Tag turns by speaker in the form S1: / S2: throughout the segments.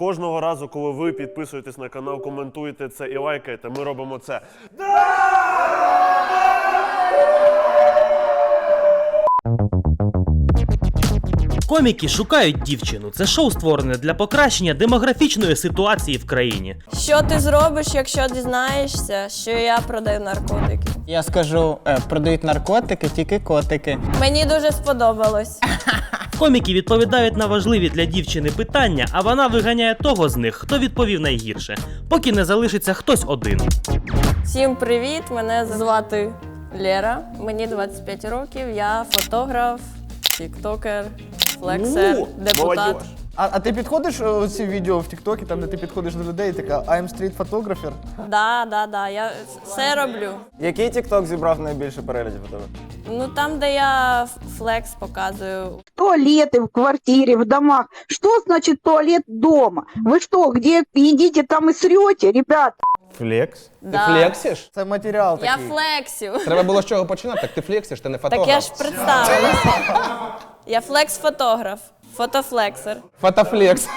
S1: Кожного разу, коли ви підписуєтесь на канал, коментуєте це і лайкаєте, ми робимо це.
S2: Коміки шукають дівчину. Це шоу створене для покращення демографічної ситуації в країні.
S3: Що ти зробиш, якщо дізнаєшся, що я продаю наркотики?
S4: Я скажу, е, продають наркотики, тільки котики.
S3: Мені дуже сподобалось.
S2: Коміки відповідають на важливі для дівчини питання, а вона виганяє того з них, хто відповів найгірше, поки не залишиться хтось один.
S3: Всім привіт! Мене звати Лера. Мені 25 років. Я фотограф, тіктокер, флексер,
S1: У,
S3: депутат.
S1: молодь.
S5: А, а ти підходиш о, ці відео в Тіктокі, там де ти підходиш до людей, і така I'm street photographer?
S3: Да, да, да. Я все роблю.
S6: Який TikTok зібрав найбільше переглядів у тебе?
S3: Ну там, де я ф- флекс показую.
S7: туалеты в квартире, в домах. Что значит туалет дома? Вы что, где едите, там и срете, ребята?
S8: Флекс?
S3: Да.
S8: Флексиш?
S5: Це матеріал
S3: Я
S5: такий.
S3: флексю.
S8: Треба було з чого починати, так ти флексиш, ти не
S3: Так я ж представилася. Я флекс-фотограф, фотофлексер.
S8: Фотофлекс.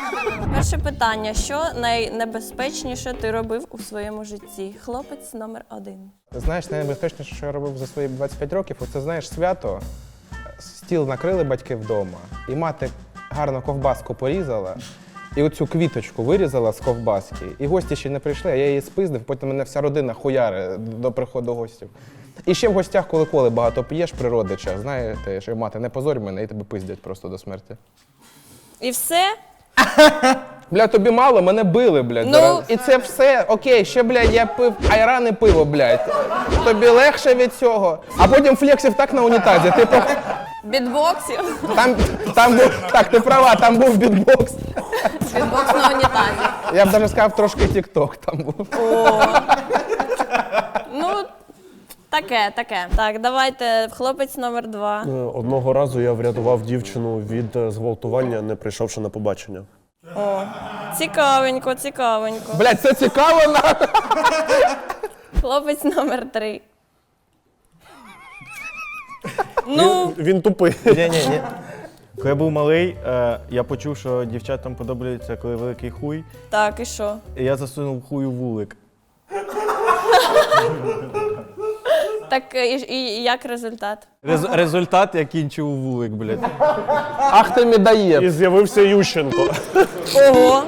S3: Перше питання: що найнебезпечніше ти робив у своєму житті? Хлопець номер один.
S8: Знаєш, найнебезпечніше, що я робив за свої 25 років, це знаєш свято. Стіл накрили батьки вдома, і мати гарно ковбаску порізала. І оцю квіточку вирізала з ковбаски, і гості ще не прийшли, а я її спиздив, потім мене вся родина хуяри до приходу гостів. І ще в гостях, коли коли багато п'єш при родичах, знаєте, що мати не позорь мене і тебе пиздять просто до смерті.
S3: І все?
S8: Бля, тобі мало, мене били, блядь.
S3: Ну.
S8: зараз. І це все, окей, ще, блядь, я пив айран і пиво, блядь. Тобі легше від цього. А потім флексив так на унітазі. Типу,
S3: Бітбоксів?
S8: там, там був, так, ти права, там був бітбокс.
S3: Бітбокс на унітазі.
S8: Я б навіть сказав, трошки тік-ток там був.
S3: Таке, таке. Так, давайте хлопець номер два.
S1: Е, Одного разу я врятував дівчину від е, зґвалтування, не прийшовши на побачення.
S3: О, цікавенько, цікавенько.
S8: Блядь, це цікаво на.
S3: Хлопець номер три. Ну,
S1: Він тупий.
S9: Ні, ні, ні. Коли я був малий, е, я почув, що дівчатам подобається, коли великий хуй,
S3: так, і що?
S9: і я засунув хуй у вулик.
S3: Так, і, і, і як результат?
S9: Рез- результат я кінчив у вулик, блядь.
S8: Ах ти.
S1: І з'явився Ющенко.
S3: Ого!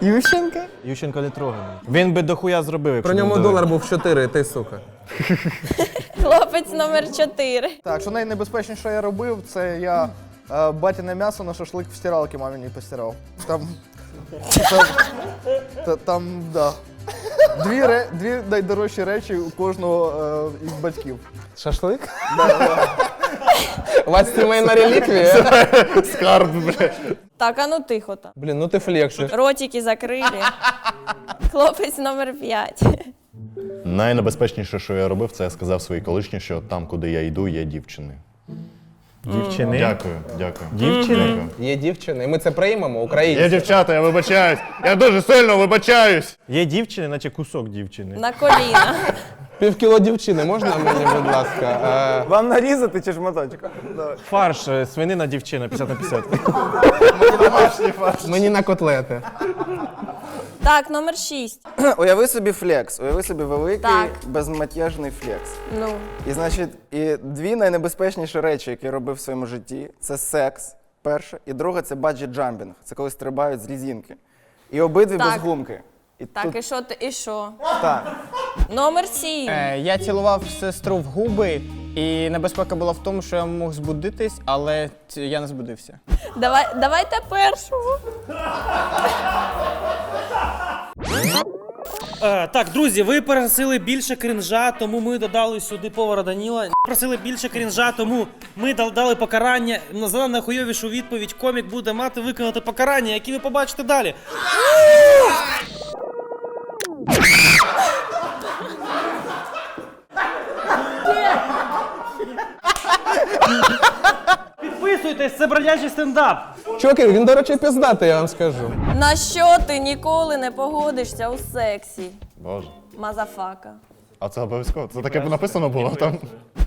S8: Ющенка?
S9: Ющенко не троганий. Він би дохуя зробив, якщо
S8: Про
S9: б
S8: ньому
S9: дали.
S8: долар був 4, ти сука.
S3: Хлопець номер чотири.
S5: Так, що найнебезпечніше, що я робив, це я е, батіне м'ясо на шашлик в стиралки мамі постирав. Там. Там, та- там да. Дві, ре, дві найдорожчі речі у кожного е, із батьків.
S8: Шашлик? У вас сімейна реліквія?
S1: Скарб, бля.
S3: Так, а ну тихо там.
S8: Блін, ну ти флексиш.
S3: Ротики закрили. Хлопець номер п'ять.
S10: Найнебезпечніше, що я робив, це я сказав своїй колишній, що там, куди я йду, є дівчини.
S9: Дівчини.
S10: Дякую, дякую.
S9: Дівчини?
S10: Дякую.
S8: Є дівчини, ми це приймемо, українці.
S10: Є дівчата, я вибачаюсь. Я дуже сильно вибачаюсь.
S9: Є дівчини, наче кусок дівчини.
S3: На коліна.
S8: Півкіло дівчини можна мені, будь ласка? Е,
S6: Вам нарізати чи шматочок?
S9: Фарш, е, свинина дівчина, 50 на 50.
S8: мені на котлети.
S3: Так, номер шість.
S6: Уяви собі флекс, уяви собі великий,
S3: Так.
S6: безматяжний флекс.
S3: Ну,
S6: І значить, і дві найнебезпечніші речі, які я робив в своєму житті, це секс, перше, і друге це баджі джампінг. Це коли стрибають з різінки. І обидві
S3: Так.
S6: без гумки. І
S3: так,
S6: тут
S3: і що ти, і що?
S6: так.
S3: Номер сім.
S4: Е, я цілував сестру в губи, і небезпека була в тому, що я мог збудитись, але я не збудився.
S3: Давай, давайте першого.
S2: Е, так, друзі, ви просили більше крінжа, тому ми додали сюди повара Даніла. Просили більше крінжа, тому ми дал- дали покарання. За найхуйовішу відповідь комік буде мати виконати покарання, які ви побачите далі. Підписуйтесь, це бродячий стендап.
S8: Чуваки, він, до речі, піздатий, я вам скажу.
S3: На що ти ніколи не погодишся у сексі?
S10: Боже.
S3: Мазафака.
S10: А це обов'язково. Це таке написано було там.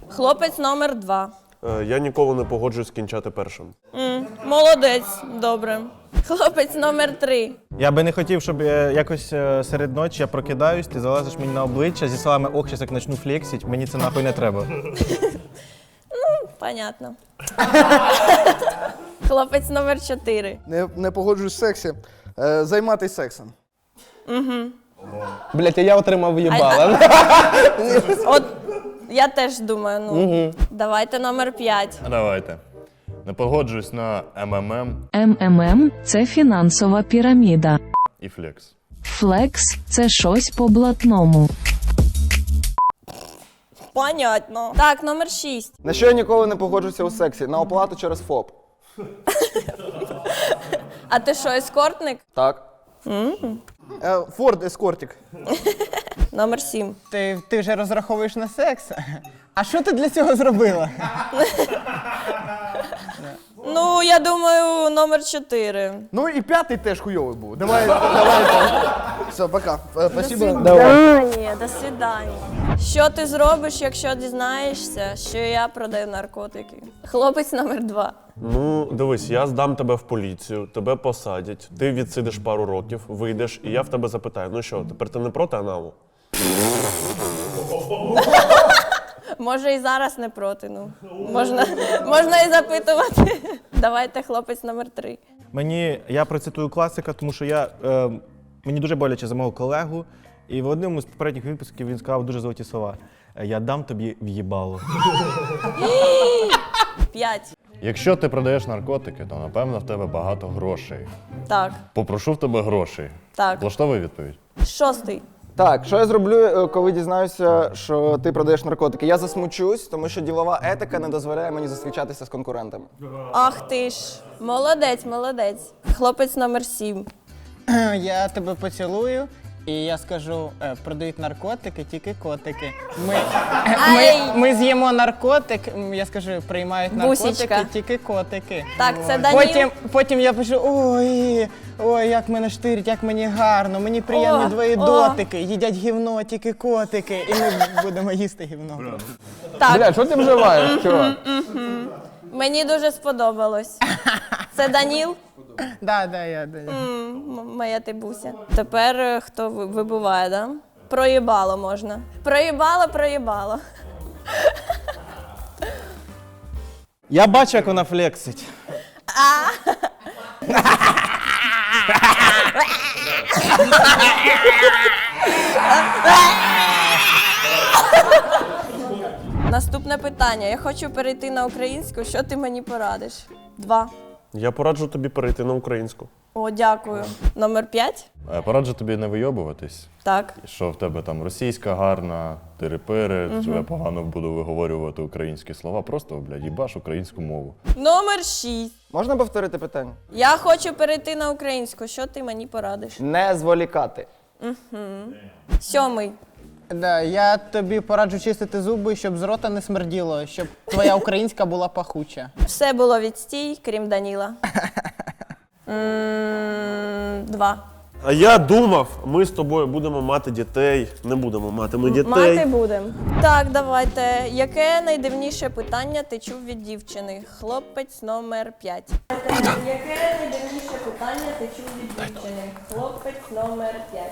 S3: Хлопець номер два.
S1: Е, Я ніколи не погоджуюсь кінчати першим.
S3: М, молодець, добре. Хлопець номер 3.
S9: Я би не хотів, щоб е, якось е, серед ночі я прокидаюсь, ти залазиш мені на обличчя зі словами ох, щас як почну флексить, мені це нахуй не треба.
S3: Понятно. Хлопець номер 4.
S5: Не, не погоджуюсь в сексі. Е, займатися сексом.
S8: Блять, а я отримав в'їбала.
S3: От я теж думаю, ну давайте номер 5.
S10: Давайте. Не погоджуюсь на МММ
S11: МММ – це фінансова піраміда.
S10: і флекс.
S11: Флекс – це щось по блатному.
S3: Понятно. Так, номер 6.
S6: На що я ніколи не погоджуся у сексі? На оплату через ФОП.
S3: А ти що, ескортник?
S6: Так.
S5: Е, Форд ескортик.
S3: Номер сім.
S4: Ти, ти вже розраховуєш на секс? А що ти для цього зробила?
S3: Ну, я думаю, номер 4.
S5: Ну і п'ятий теж хуйовий був. Давай, давайте. Все, пока. Е, Спасибо.
S3: свидання, до свидання. Що ти зробиш, якщо дізнаєшся, що я продаю наркотики? Хлопець номер 2.
S1: Ну, дивись, я здам тебе в поліцію, тебе посадять, ти відсидиш пару років, вийдеш, і я в тебе запитаю: ну що, тепер ти не проти аналу?
S3: Може і зараз не проти. Ну можна, можна і запитувати. Давайте, хлопець номер 3.
S9: Мені я процитую класика, тому що я е, мені дуже боляче за мого колегу. І в одному з попередніх випусків він сказав дуже золоті слова. Я дам тобі в'їбало.
S3: 5.
S10: Якщо ти продаєш наркотики, то напевно в тебе багато грошей.
S3: Так,
S10: Попрошу в тебе грошей.
S3: так.
S10: Влаштовує відповідь.
S3: Шостий.
S6: Так, що я зроблю, е, коли дізнаюся, що ти продаєш наркотики? Я засмучусь, тому що ділова етика не дозволяє мені зустрічатися з конкурентами.
S3: Ах ти ж. Молодець, молодець. Хлопець номер сім.
S4: Я тебе поцілую. І я скажу, е, продають наркотики, тільки котики. Ми, ми, ми з'їмо наркотик, м, я скажу, приймають наркотики,
S3: Бусічка.
S4: тільки котики.
S3: Так, це. Даніл.
S4: Потім, потім я пишу: ой, ой, як мене штирить, як мені гарно, мені приємні
S3: О,
S4: твої
S3: о.
S4: дотики, їдять гівно, тільки котики, і ми будемо їсти гівно.
S3: Так,
S8: Бля, що ти вживаєш, чувак?
S3: мені дуже сподобалось. Це Даніл,
S4: Да, да, я, да, я.
S3: М, м- моя ти буся. Тепер е, хто ви- вибуває, да? Проїбало можна. Проїбало, проїбало.
S9: Я бачу, як вона флексить.
S3: Наступне питання. Я хочу перейти на українську. Що ти мені порадиш? Два.
S1: Я пораджу тобі перейти на українську.
S3: О, дякую. Номер п'ять?
S10: Е, Пораджу тобі не вийобуватись,
S3: Так.
S10: що в тебе там російська гарна, тири-пири, що я погано буду виговорювати українські слова. Просто, блядь, їбаш українську мову.
S3: Номер шість.
S6: Можна повторити питання?
S3: Я хочу перейти на українську. Що ти мені порадиш?
S6: Не зволікати.
S3: Сьомий.
S4: Да, я тобі пораджу чистити зуби, щоб з рота не смерділо, щоб твоя українська була пахуча.
S3: Все було відстій, крім Даніла. М, Два.
S1: А я думав, ми з тобою будемо мати дітей. Не будемо мати ми дітей.
S3: Мати будемо. Так, давайте. Яке найдивніше питання ти чув від дівчини? Хлопець номер 5. Яке найдивніше питання ти чув від дівчини? Хлопець номер 5.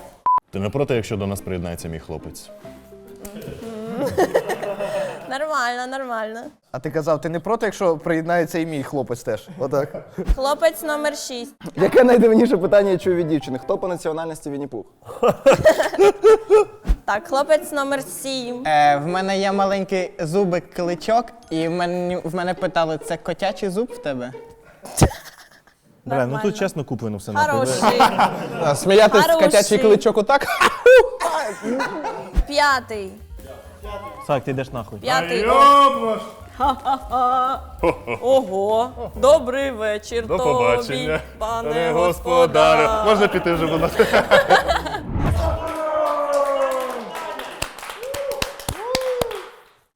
S10: Ти не проти, якщо до нас приєднається мій хлопець?
S3: Нормально, нормально.
S5: А ти казав, ти не проти, якщо приєднається і мій хлопець теж. Отак.
S3: Хлопець номер 6.
S6: Яке найдивніше питання я чую від дівчини? Хто по національності Вінні-Пух?
S3: Так, хлопець номер 7.
S4: Е, в мене є маленький зубик кличок, і в мене, в мене питали, це котячий зуб в тебе?
S9: Бля, ну тут чесно куплено все нахуй.
S3: Хороший.
S8: А, Сміятись з
S3: Хороший.
S8: котячий кличок отак?
S3: П'ятий.
S9: Так, ти йдеш нахуй.
S3: П'ятий. Ха-ха-ха. Ого. Добрий вечір.
S10: До
S3: тобі,
S10: побачення,
S3: пане господарю.
S10: Можна піти вже, будь ласка.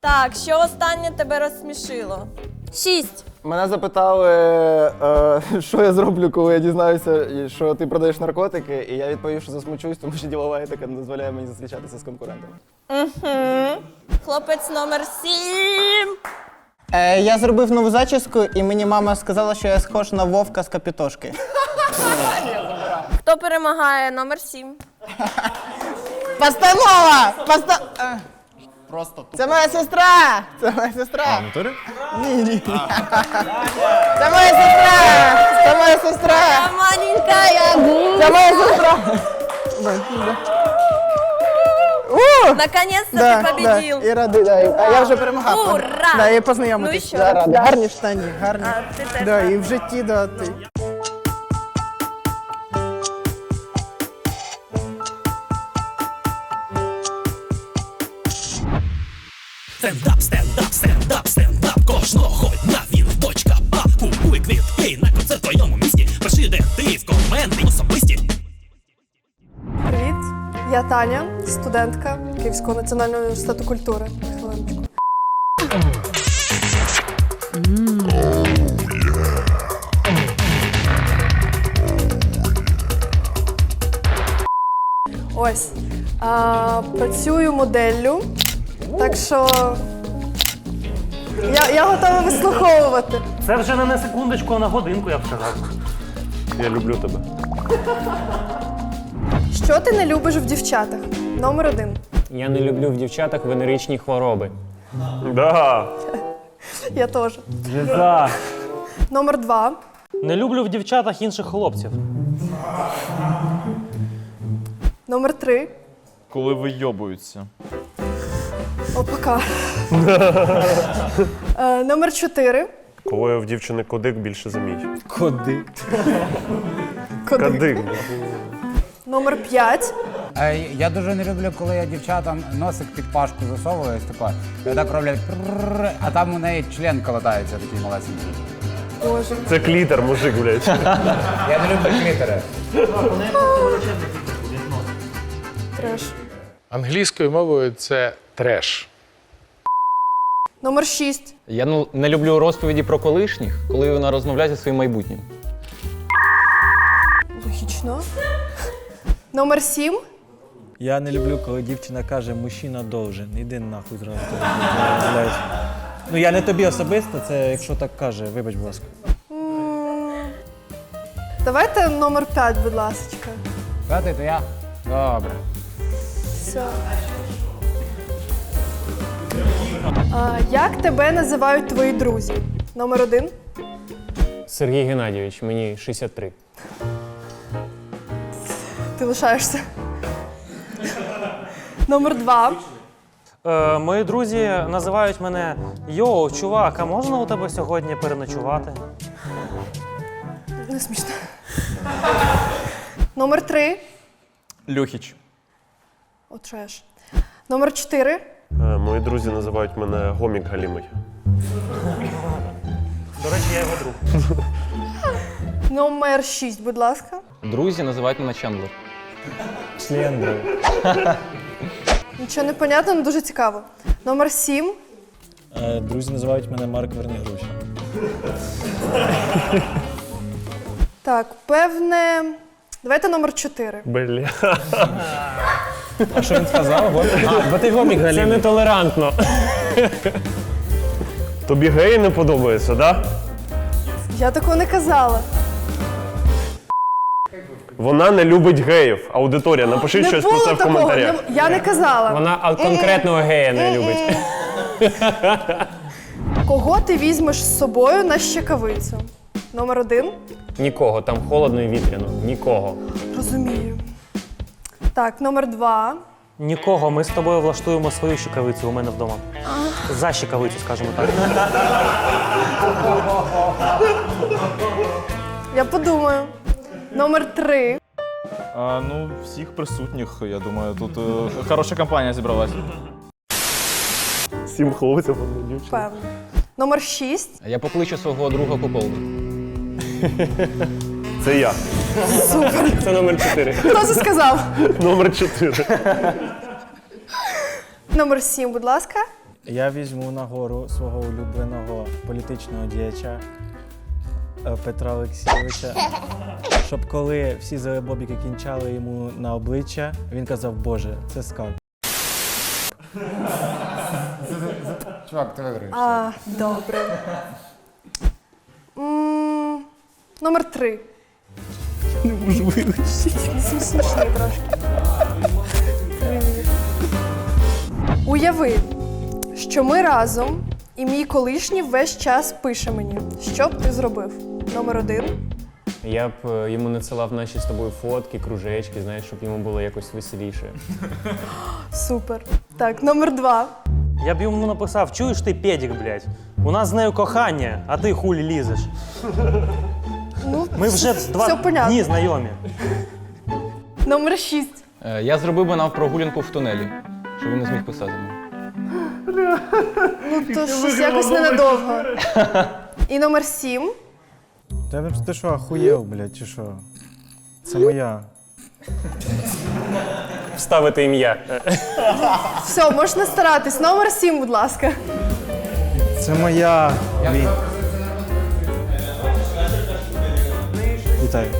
S3: Так, що останнє тебе розсмішило? Шість.
S6: Мене запитали, е, що я зроблю, коли я дізнаюся, що ти продаєш наркотики, і я відповів, що засмучусь, тому що ділова етика не дозволяє мені зустрічатися з конкурентами.
S3: Угу. Хлопець номер сім.
S4: Е, я зробив нову зачіску, і мені мама сказала, що я схож на вовка з капітошки.
S3: Хто перемагає? Номер 7.
S4: Постанова! Поста... Просто Це моя сестра! Це моя сестра!
S10: Натурі?
S4: Це моя сестра! Це моя сестра!
S3: Маленька я
S4: Це моя сестра! У!
S3: Наконец-то
S4: Да,
S3: ти победил.
S4: Да, і радий, да. і- А я вже перемагав.
S3: Ура!
S4: Да, і
S3: Ну
S4: познайомитись.
S3: і що?
S4: Да. Гарні штані, гарні.
S3: А, ти теж
S4: Да, і в житті, да, ти.
S12: Стендап, стендап, стендап, стендап кожного дня він точка А Купуй квітки на концерт в твоєму місті Пиши, де ти в коменти особисті
S13: Привіт, я Таня, студентка Київського національного університету культури. Хвилиночку. Ось. А, працюю моделлю, так що я, я готова вислуховувати.
S2: Це вже не на секундочку, а на годинку, я б сказав.
S1: Я люблю тебе.
S13: Що ти не любиш в дівчатах? Номер один.
S4: Я не люблю в дівчатах венеричні хвороби.
S1: Да.
S13: Я теж. Номер два.
S2: Не люблю в дівчатах інших хлопців.
S13: Номер три.
S9: Коли вийобуються.
S13: Опака. Е, Номер чотири.
S1: Коли в дівчини кодик більше за мій.
S4: Коди.
S1: Кадик.
S13: Номер п'ять.
S4: Я дуже не люблю, коли я дівчатам носик під пашку засовую, тако, і так роблять, прррр, а там у неї член колотається такий малесенький.
S13: Боже.
S1: Це клітер, мужик, блядь.
S4: Я не люблю клітери.
S13: Треш.
S8: Англійською мовою це треш.
S13: Номер шість.
S4: Я ну, не люблю розповіді про колишніх, коли вона розмовляє зі своїм майбутнім.
S13: Логічно. Номер сім.
S9: Я не люблю, коли дівчина каже, мужчина должен. Іди нахуй зразу. Ну я не тобі особисто, це якщо так каже, вибач, будь ласка.
S13: Давайте номер п'ять, будь ласка.
S4: П'ятий, то я? Добре.
S13: Все. А, як тебе називають твої друзі? Номер один.
S4: Сергій Геннадійович, мені 63.
S13: Ти лишаєшся. Номер два.
S2: Е, мої друзі називають мене Йоу, чувак, а можна у тебе сьогодні переночувати?
S13: Не смішно. Номер три.
S9: Люхіч.
S13: О, треш. Номер чотири.
S1: Е, Мої друзі називають мене гомік Галімий.
S2: До речі, я його друг.
S13: Номер шість, будь ласка.
S4: Друзі називають мене Чендлер.
S9: Член,
S13: Нічого не понятно, але дуже цікаво. Номер сім.
S9: Е, Друзі називають мене Марк Верні Гроші.
S13: Так, певне. Давайте номер чотири.
S1: Бля.
S9: А що він сказав? Бо ти гомік
S4: Це нетолерантно.
S1: Тобі геї не подобається, да?
S13: Я такого не казала.
S1: Вона не любить геїв. Аудиторія, напишіть
S13: не
S1: щось про це в
S13: такого.
S1: коментарях.
S13: не- я не казала.
S4: Вона конкретного гея не любить.
S13: Кого ти візьмеш з собою на щекавицю? Номер один.
S4: Нікого, там холодно і вітряно. Нікого.
S13: Розумію. Так, номер два.
S2: Нікого, ми з тобою влаштуємо свою щекавицю у мене вдома. За щекавицю, скажімо так.
S13: Я подумаю. Номер три.
S9: А, ну, всіх присутніх, я думаю, тут е, хороша компанія зібралася.
S1: Сім хлопців, одна дівчина.
S13: Певно. Номер шість.
S4: Я покличу свого друга Куполда.
S1: Це я.
S4: Це номер 4.
S13: Хто це сказав?
S1: Номер 4.
S13: Номер сім, будь ласка.
S9: Я візьму нагору свого улюбленого політичного діяча е, Петра Олексійовича, щоб коли всі залебобіки кінчали йому на обличчя, він казав, Боже, це скарб.
S4: Чувак, ти виграєш.
S13: А, добре. М, Номер три.
S9: Не можу вилучити.
S13: Трошки. Уяви, що ми разом, і мій колишній весь час пише мені. Що б ти зробив? Номер один.
S14: Я б е, йому надсилав наші з тобою фотки, кружечки, знаєш, щоб йому було якось веселіше.
S13: Супер. Так, номер два.
S2: Я б йому написав, чуєш ти педік, блядь? У нас з нею кохання, а ти хулі лізеш.
S13: Ну,
S2: Ми вже
S13: все
S2: два
S13: понятно.
S2: дні знайомі.
S13: Номер шість.
S15: Е, Я зробив би нам прогулянку в тунелі, щоб він не зміг писати.
S13: Ну, то щось якось ненадовго. І номер сім.
S9: Та ви ти що, охуєв, блядь, чи що? Це моя.
S14: Вставити ім'я.
S13: Все, можна старатись. Номер сім, будь ласка.
S9: Це моя. Ві- Вітаю.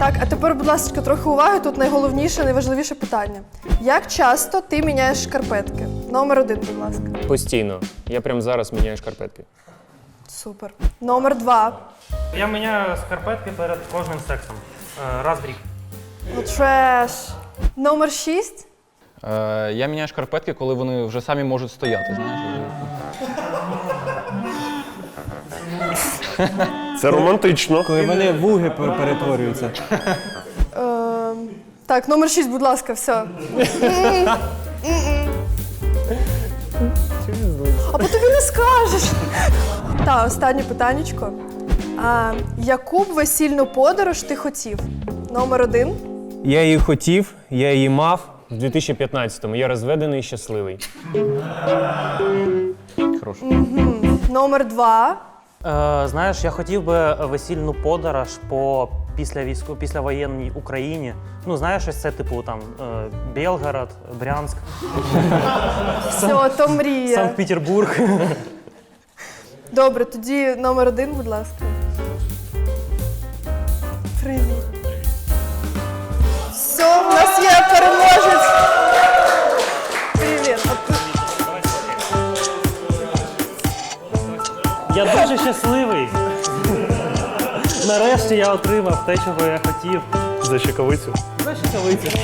S13: Так, а тепер, будь ласка, трохи уваги. Тут найголовніше, найважливіше питання. Як часто ти міняєш шкарпетки? Номер один, будь ласка.
S14: Постійно. Я прямо зараз міняю шкарпетки.
S13: Супер. Номер два.
S2: Я міняю скарпетки перед кожним сексом. Е, Раз в рік.
S13: Ну, треш. Номер шість.
S15: Е, Я міняю шкарпетки, коли вони вже самі можуть стояти, знаєш.
S1: Це романтично.
S9: Коли вони в уги пер- перетворюються.
S13: Е, так, номер шість, будь ласка, все. М-м. М-м. А по тобі не скажеш. Та, останнє питаннячко. А, яку б весільну подорож ти хотів? Номер один.
S14: Я її хотів, я її мав в 2015-му. Я розведений і щасливий.
S13: Номер два.
S2: Е, знаєш, я хотів би весільну подорож по після військо, післявоєнній Україні. Ну, знаєш, ось це типу там е, Белгород, Брянськ,
S13: Все, то мрія.
S2: Санкт-Петербург.
S13: Добре, тоді номер один, будь ласка. Привіт. Все, в нас є переможець.
S2: Дуже щасливий. Нарешті я отримав те, чого я хотів.
S1: За щекавицю.
S2: За щекавицю.